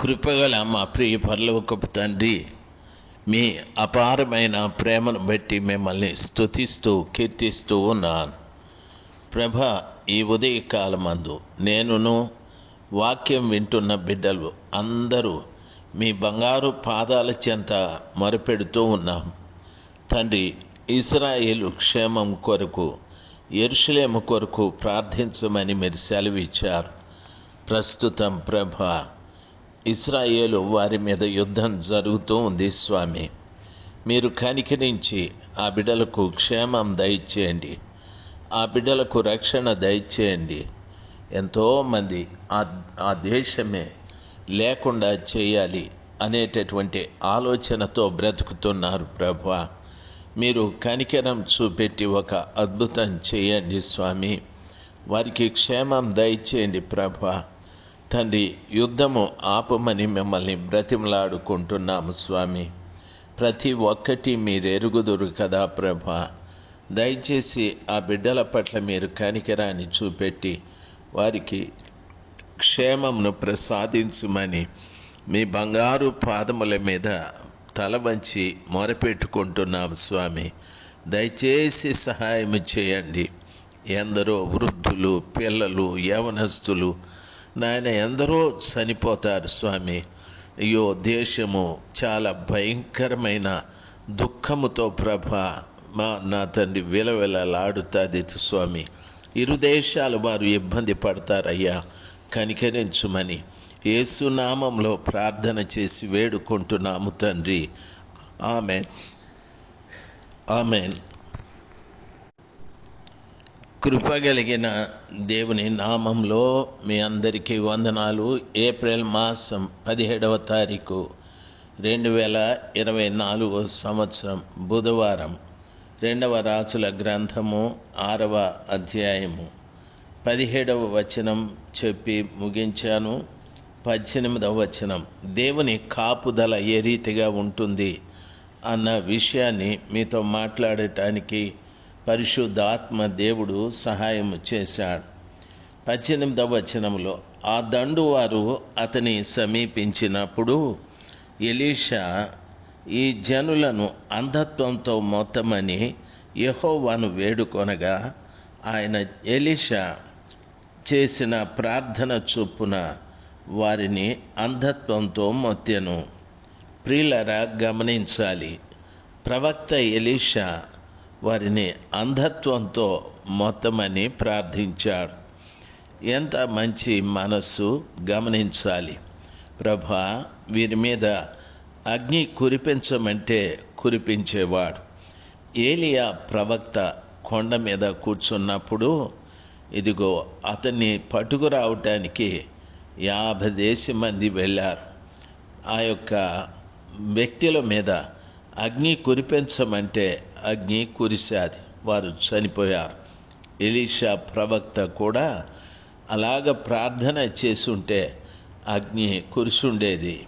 కృపగల మా ప్రియ పర్లవకపు తండ్రి మీ అపారమైన ప్రేమను బట్టి మిమ్మల్ని స్తుతిస్తూ కీర్తిస్తూ ఉన్నాను. ప్రభ ఈ ఉదయకాలమందు నేనును వాక్యం వింటున్న బిడ్డలు అందరూ మీ బంగారు పాదాల చెంత మొరపెడుతూ ఉన్నాం. తండ్రి ఇస్రాయేలు క్షేమం కొరకు ఎరుషులేము కొరకు ప్రార్థించమని మీరు సెలవిచ్చారు. ప్రస్తుతం ప్రభ ఇస్రాయేలు వారి మీద యుద్ధం జరుగుతూ ఉంది స్వామి. మీరు కనికరించి ఆ బిడ్డలకు క్షేమం దయచేయండి. ఆ బిడ్డలకు రక్షణ దయచేయండి. ఎంతోమంది ఆ ఆ దేశమే లేకుండా చేయాలి అనేటటువంటి ఆలోచనతో బ్రతుకుతున్నారు ప్రభు. మీరు కనికరం చూపెట్టి ఒక అద్భుతం చేయండి స్వామి. వారికి క్షేమం దయచేయండి ప్రభా. తండ్రి యుద్ధము ఆపమని మిమ్మల్ని బ్రతిమలాడుకుంటున్నాము స్వామి. ప్రతి ఒక్కటి మీరు ఎరుగుదురు కదా ప్రభా. దయచేసి ఆ బిడ్డల పట్ల మీరు కనికరాన్ని చూపెట్టి వారికి క్షేమమును ప్రసాదించుమని మీ బంగారు పాదముల మీద తల వంచి మొరపెట్టుకుంటున్నాం స్వామి. దయచేసి సహాయం చేయండి. ఎందరో వృద్ధులు పిల్లలు యవనస్తులు నాయన ఎందరో చనిపోతారు స్వామి. అయ్యో దేశము చాలా భయంకరమైన దుఃఖముతో ప్రభ మా నా తండ్రి విలవిలలాడుతుంది స్వామి. ఇరు దేశాలు వారు ఇబ్బంది పడతారయ్యా కనికరించుమని. ఏసునామంలో ప్రార్థన చేసి వేడుకుంటున్నాము తండ్రి. ఆమె ఆమెన్. కృపగలిగిన దేవుని నామంలో మీ అందరికీ వందనాలు. ఏప్రిల్ మాసం పదిహేడవ తారీఖు రెండు వేల ఇరవై నాలుగో సంవత్సరం బుధవారం. రెండవ రాసుల గ్రంథము ఆరవ అధ్యాయము. పదిహేడవ వచనం చెప్పి ముగించాను. పద్దెనిమిదవ వచనం దేవుని కాపుదల ఏ రీతిగా ఉంటుంది? అన్న విషయాన్ని మీతో మాట్లాడటానికి పరిశుద్ధాత్మ దేవుడు సహాయం చేశాడు. పద్దెనిమిదవ వచనంలో ఆ దండు వారు అతని సమీపించినప్పుడు ఎలీషా ఈ జనులను అంధత్వంతో మొత్తమని యహోవాను వేడుకొనగా ఆయన ఎలీషా చేసిన ప్రార్థన చొప్పున వారిని అంధత్వంతో మొత్తెను ప్రియులరా గమనించాలి. ప్రవక్త ఎలీషా వారిని అంధత్వంతో మొత్తమని ప్రార్థించాడు. ఎంత మంచి మనస్సు గమనించాలి. ప్రభా వీరి మీద అగ్ని కురిపించమంటే కురిపించేవాడు. ఏలియా ప్రవక్త కొండ మీద కూర్చున్నప్పుడు ఇదిగో అతన్ని పట్టుకురావటానికి యాభై దేశ మంది వెళ్ళారు. ఆ యొక్క వ్యక్తుల మీద అగ్ని కురిపించమంటే అగ్ని కురిశాది. వారు చనిపోయారు. ఎలీషా ప్రవక్త కూడా అలాగ ప్రార్థన చేసుంటే అగ్ని కురిసుండేది.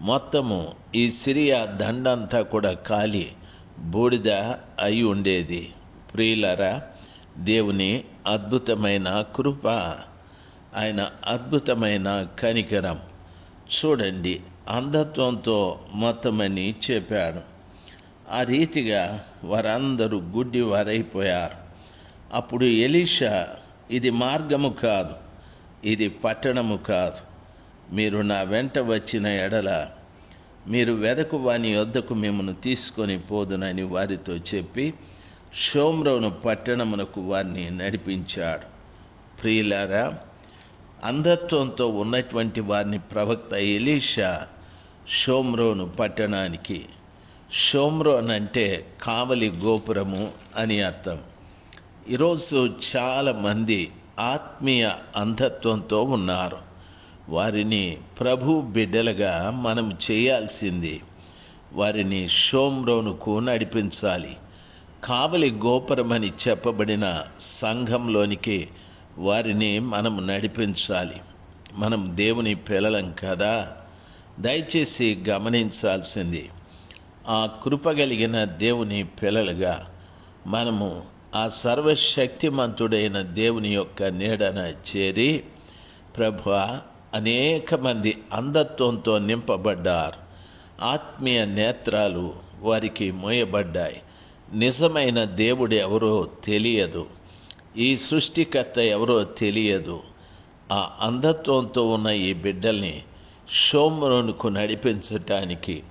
మొత్తము ఈ సిరియా దండంతా కూడా కాలి బూడిద అయి ఉండేది. ప్రియులరా దేవుని అద్భుతమైన కృప ఆయన అద్భుతమైన కనికరం. చూడండి అంధత్వంతో మొత్తమని చెప్పాడు. ఆ రీతిగా వారందరూ గుడ్డి వారైపోయారు అప్పుడు ఎలీషా ఇది మార్గము కాదు ఇది పట్టణము కాదు. మీరు నా వెంట వచ్చిన ఎడల మీరు వెదకు వాని వద్దకు మిమ్మల్ని తీసుకొని పోదునని వారితో చెప్పి షోమ్రోను పట్టణమునకు వారిని నడిపించాడు. ప్రియులారా అంధత్వంతో ఉన్నటువంటి వారిని ప్రవక్త ఎలీషా షోమ్రోను పట్టణానికి షోమ్రోన్ అంటే కావలి గోపురము అని అర్థం. ఈరోజు చాలామంది ఆత్మీయ అంధత్వంతో ఉన్నారు. వారిని ప్రభు బిడ్డలుగా మనం చేయాల్సింది వారిని షోమ్రోనుకు నడిపించాలి. కావలి గోపురమని చెప్పబడిన సంఘంలోనికి వారిని మనం నడిపించాలి. మనం దేవుని పిల్లలం కదా. దయచేసి గమనించాల్సింది. ఆ కృపగలిగిన దేవుని పిల్లలుగా మనము ఆ సర్వశక్తిమంతుడైన దేవుని యొక్క నీడన చేరి ప్రభు అనేక మంది అంధత్వంతో నింపబడ్డారు. ఆత్మీయ నేత్రాలు వారికి మోయబడ్డాయి. నిజమైన దేవుడు ఎవరో తెలియదు. ఈ సృష్టికర్త ఎవరో తెలియదు. ఆ అంధత్వంతో ఉన్న ఈ బిడ్డల్ని షోమ్రోనుకు నడిపించటానికి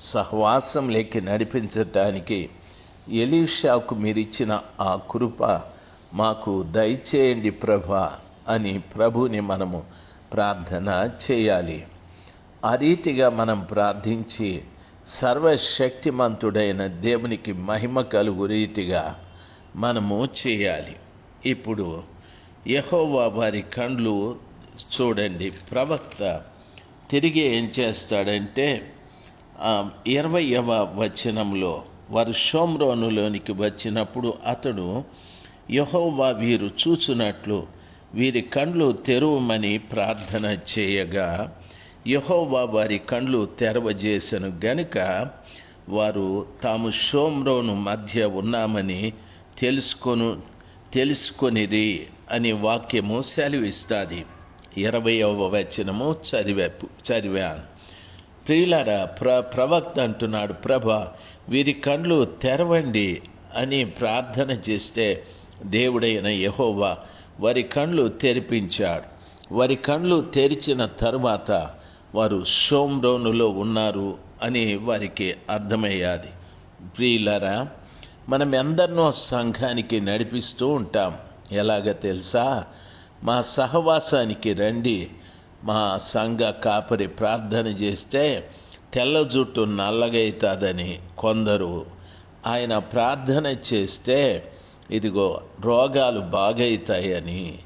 సహవాసం లేకి నడిపించటానికి ఎలీషాకు మీరిచ్చిన ఆ కృప మాకు దయచేయండి ప్రభా అని ప్రభుని మనము ప్రార్థన చేయాలి. ఆ రీతిగా మనం ప్రార్థించి సర్వశక్తిమంతుడైన దేవునికి మహిమ కలుగు రీతిగా మనము చేయాలి. ఇప్పుడు యహోవా వారి కండ్లు చూడండి. ప్రవక్త తిరిగి ఏం చేస్తాడంటే ఇరవయవ వచనంలో వారు షోమ్రోనులోనికి వచ్చినప్పుడు అతడు యహోవా వీరు చూచున్నట్లు వీరి కండ్లు తెరువమని ప్రార్థన చేయగా యహోవా వారి కండ్లు తెరవజేసను గనుక వారు తాము షోమ్రోను మధ్య ఉన్నామని తెలుసుకొను తెలుసుకొనిది అని వాక్యము సెలవిస్తుంది. ఇరవయవ వచనము చదివా చదివాను. ప్రియులారా ప్ర ప్రవక్త అంటున్నాడు ప్రభ వీరి కండ్లు తెరవండి అని ప్రార్థన చేస్తే దేవుడైన యహోవా వారి కండ్లు తెరిపించాడు. వారి కండ్లు తెరిచిన తరువాత వారు సోమ్రోనులో ఉన్నారు అని వారికి అర్థమయ్యాది. ప్రియులరా మనం ఎందరినో సంఘానికి నడిపిస్తూ ఉంటాం. ఎలాగ తెలుసా? మా సహవాసానికి రండి మా సంఘ కాపరి ప్రార్థన చేస్తే తెల్ల జుట్టు నల్లగైతుందని కొందరు ఆయన ప్రార్థన చేస్తే ఇదిగో రోగాలు బాగైతాయని.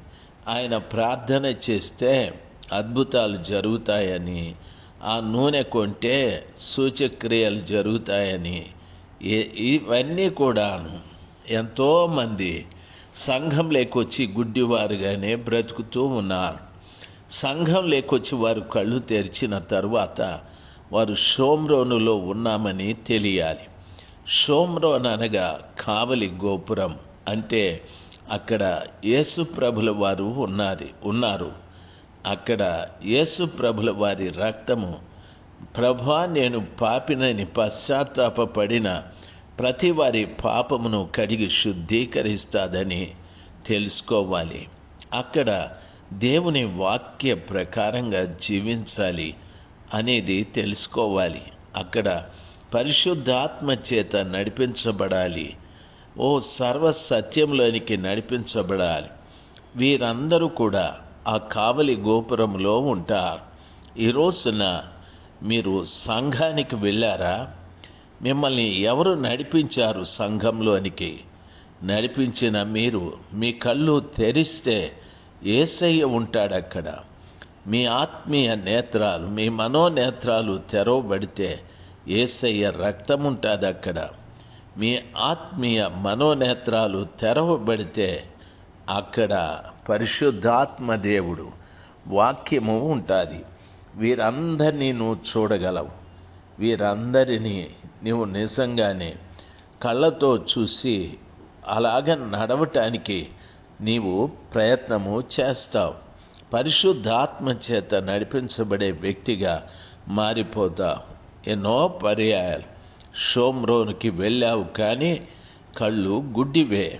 ఆయన ప్రార్థన చేస్తే అద్భుతాలు జరుగుతాయని. ఆ నూనె కొంటే సూచక్రియలు జరుగుతాయని. ఇవన్నీ కూడాను ఎంతోమంది సంఘం లేకొచ్చి గుడ్డివారుగానే బ్రతుకుతూ ఉన్నారు. సంఘం లేకొచ్చి వారు కళ్ళు తెరిచిన తరువాత వారు షోమ్రోనులో ఉన్నామని తెలియాలి. షోమ్రోన్ అనగా కావలి గోపురం అంటే అక్కడ యేసు ప్రభుల వారు ఉన్నారు ఉన్నారు. అక్కడ యేసు ప్రభుల వారి రక్తము ప్రభా నేను పాపినని పశ్చాత్తాపపడిన ప్రతి వారి పాపమును కడిగి శుద్ధీకరిస్తాదని తెలుసుకోవాలి. అక్కడ దేవుని వాక్య ప్రకారంగా జీవించాలి అనేది తెలుసుకోవాలి. అక్కడ పరిశుద్ధాత్మ చేత నడిపించబడాలి. ఓ సర్వ సత్యంలోనికి నడిపించబడాలి. వీరందరూ కూడా ఆ కావలి గోపురంలో ఉంటారు. ఈ రోజున మీరు సంఘానికి వెళ్ళారా? మిమ్మల్ని ఎవరు నడిపించారు సంఘంలోనికి? నడిపించిన మీరు మీ కళ్ళు తెరిస్తే ఏసయ్య ఉంటాడు అక్కడ. మీ ఆత్మీయ నేత్రాలు మీ మనోనేత్రాలు తెరవబడితే ఏసయ్య రక్తం ఉంటుంది అక్కడ. మీ ఆత్మీయ మనోనేత్రాలు తెరవబడితే అక్కడ పరిశుద్ధాత్మ దేవుడు వాక్యము ఉంటుంది. వీరందరినీ నువ్వు చూడగలవు. వీరందరినీ నువ్వు నిజంగానే కళ్ళతో చూసి అలాగ నడవటానికి నీవు ప్రయత్నము చేస్తావు. పరిశుద్ధాత్మ చేత నడిపించబడే వ్యక్తిగా మారిపోతావు. ఎన్నో పర్యాయాలు. షోమ్రోనికి వెళ్ళావు కానీ కళ్ళు గుడ్డివే.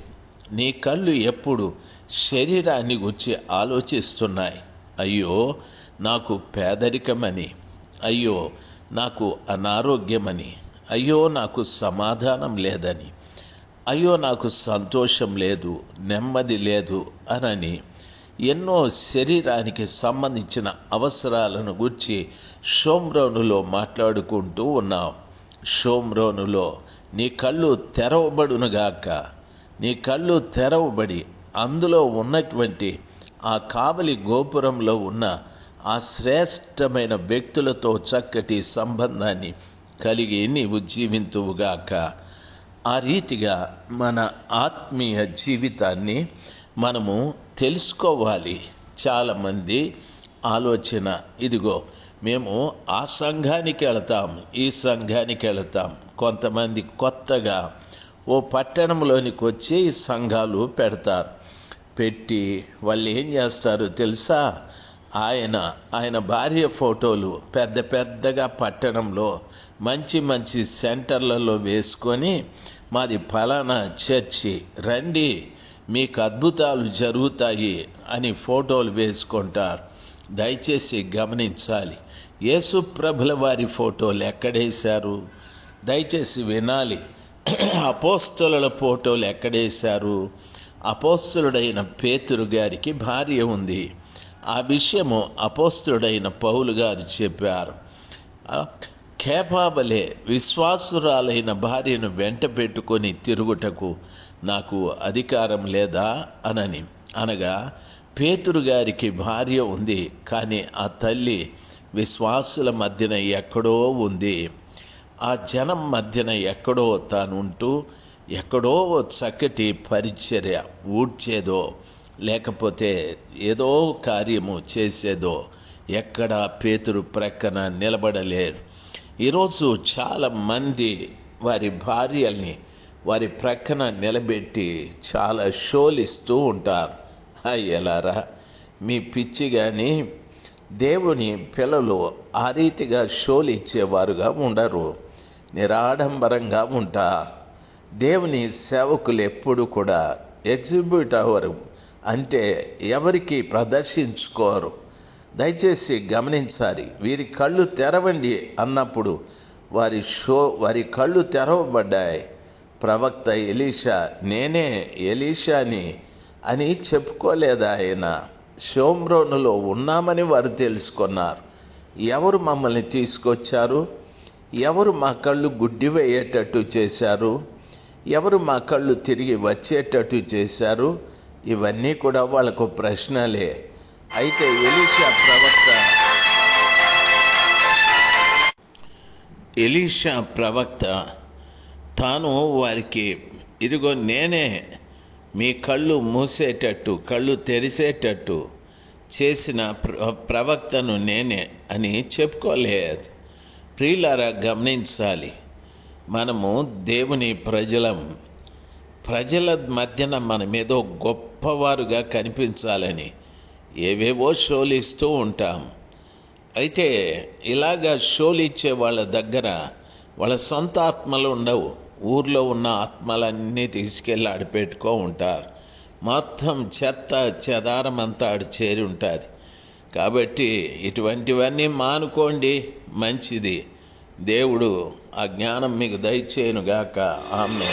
నీ కళ్ళు ఎప్పుడు శరీరాన్ని గురించి ఆలోచిస్తున్నాయి. అయ్యో నాకు పేదరికమని. అయ్యో నాకు అనారోగ్యమని. అయ్యో నాకు సమాధానం లేదని. అయ్యో నాకు సంతోషం లేదు నెమ్మది లేదు అనని ఎన్నో శరీరానికి సంబంధించిన అవసరాలను గుర్చి షోమ్రోనులో మాట్లాడుకుంటూ ఉన్నాం. షోమ్రోనులో నీ కళ్ళు తెరవబడునుగాక నీ కళ్ళు తెరవబడి అందులో ఉన్నటువంటి ఆ కావలి గోపురంలో ఉన్న ఆ శ్రేష్టమైన వ్యక్తులతో చక్కటి సంబంధాన్ని కలిగి నీవు జీవింతువుగాక ఆ రీతిగా మన ఆత్మీయ జీవితాన్ని మనము తెలుసుకోవాలి. చాలామంది ఆలోచన ఇదిగో మేము ఆ సంఘానికి వెళతాం ఈ సంఘానికి వెళతాం. కొంతమంది కొత్తగా ఓ పట్టణంలోనికి వచ్చి ఈ సంఘాలు పెడతారు. పెట్టి వాళ్ళు ఏం చేస్తారు తెలుసా? ఆయన ఆయన భార్య ఫోటోలు పెద్ద పెద్దగా పట్టణంలో మంచి మంచి సెంటర్లలో వేసుకొని మాది ఫలానా చర్చి రండి మీకు అద్భుతాలు జరుగుతాయి అని ఫోటోలు వేసుకుంటారు. దయచేసి గమనించాలి. యేసు ప్రభుల వారి ఫోటోలు ఎక్కడేశారు? దయచేసి వినాలి. అపోస్తుల ఫోటోలు ఎక్కడేశారు? అపోస్తులుడైన పేతురు గారికి భార్య ఉంది. ఆ విషయము అపోస్తుడైన పౌలు గారు చెప్పారు. కేపాబలే విశ్వాసురాలైన భార్యను వెంట పెట్టుకొని తిరుగుటకు నాకు అధికారం లేదా అనని అనగా పేతురు గారికి భార్య ఉంది కానీ ఆ తల్లి విశ్వాసుల మధ్యన ఎక్కడో ఉంది. ఆ జనం మధ్యన ఎక్కడో తానుంటూ ఎక్కడో చక్కటి పరిచర్య ఊడ్చేదో లేకపోతే ఏదో కార్యము చేసేదో ఎక్కడ పేతురు ప్రక్కన నిలబడలేరు. ఈరోజు చాలా మంది వారి భార్యల్ని వారి ప్రక్కన నిలబెట్టి చాలా షోలిస్తూ ఉంటారు. అయ్యలారా మీ పిచ్చి కానీ దేవుని పిల్లలు ఆ రీతిగా షోలిచ్చేవారుగా ఉండరు. నిరాడంబరంగా ఉంటా దేవుని సేవకులు ఎప్పుడు కూడా ఎగ్జిబ్యూట్ అవ్వరు అంటే ఎవరికి ప్రదర్శించుకోరు. దయచేసి గమనించాలి వీరి కళ్ళు తెరవండి అన్నప్పుడు వారి షో వారి కళ్ళు తెరవబడ్డాయి. ప్రవక్త ఎలీషా నేనే ఎలీషాని అని చెప్పుకోలేదు ఆయన. షోమ్రోనులో ఉన్నామని వారు తెలుసుకున్నారు. ఎవరు మమ్మల్ని తీసుకొచ్చారు? ఎవరు మా కళ్ళు గుడ్డివేయేటట్టు చేశారు? ఎవరు మా కళ్ళు తిరిగి వచ్చేటట్టు చేశారు? ఇవన్నీ కూడా వాళ్ళకు ప్రశ్నలే. అయితే ఎలీషా ప్రవక్త ఎలీషా ప్రవక్త తాను వారికి ఇదిగో నేనే మీ కళ్ళు మూసేటట్టు కళ్ళు తెరిసేటట్టు చేసిన ప్రవక్తను నేనే అని చెప్పుకోలేదు. ప్రియులారా గమనించాలి. మనము దేవుని ప్రజలం. ప్రజల మధ్యన మనమేదో గొప్పవారుగా కనిపించాలని ఏవేవో షోలు ఇస్తూ ఉంటాం. అయితే ఇలాగ షోలు ఇచ్చే వాళ్ళ దగ్గర వాళ్ళ సొంత ఆత్మలు ఉండవు. ఊర్లో ఉన్న ఆత్మలన్నీ తీసుకెళ్ళి ఆడిపెట్టుకో ఉంటారు. మొత్తం చెత్త చెదారం అంతా ఆడు చేరి ఉంటుంది. కాబట్టి ఇటువంటివన్నీ మానుకోండి మంచిది. దేవుడు ఆ జ్ఞానం మీకు దయచేయనుగాక. ఆమె